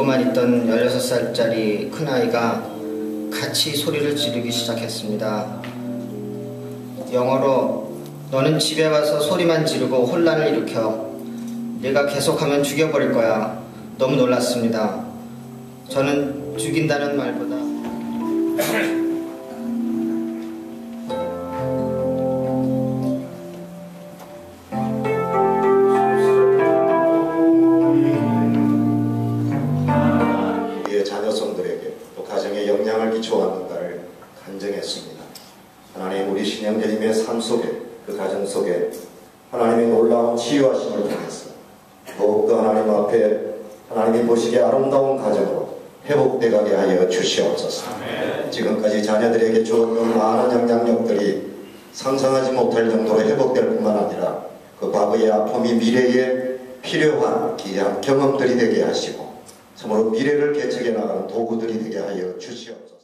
듣고만 있던 16살짜리 큰아이가 같이 소리를 지르기 시작했습니다. 영어로 너는 집에 와서 소리만 지르고 혼란을 일으켜 내가 계속하면 죽여버릴 거야. 너무 놀랐습니다. 저는 죽인다는 말보다 또 가정에 영향을 끼쳐왔는가를 간증했습니다. 하나님 우리 신영대님의 삶 속에 그 가정 속에 하나님의 놀라운 치유하심을 통해서 더욱더 하나님 앞에 하나님이 보시기에 아름다운 가정으로 회복되가게 하여 주시옵소서. 지금까지 자녀들에게 주었던 많은 영향력들이 상상하지 못할 정도로 회복될 뿐만 아니라 그 과거의 아픔이 미래에 필요한 귀한 경험들이 되게 하시고 참으로 미래를 개척해 나가는 도구들이 되게 하여 주시옵소서.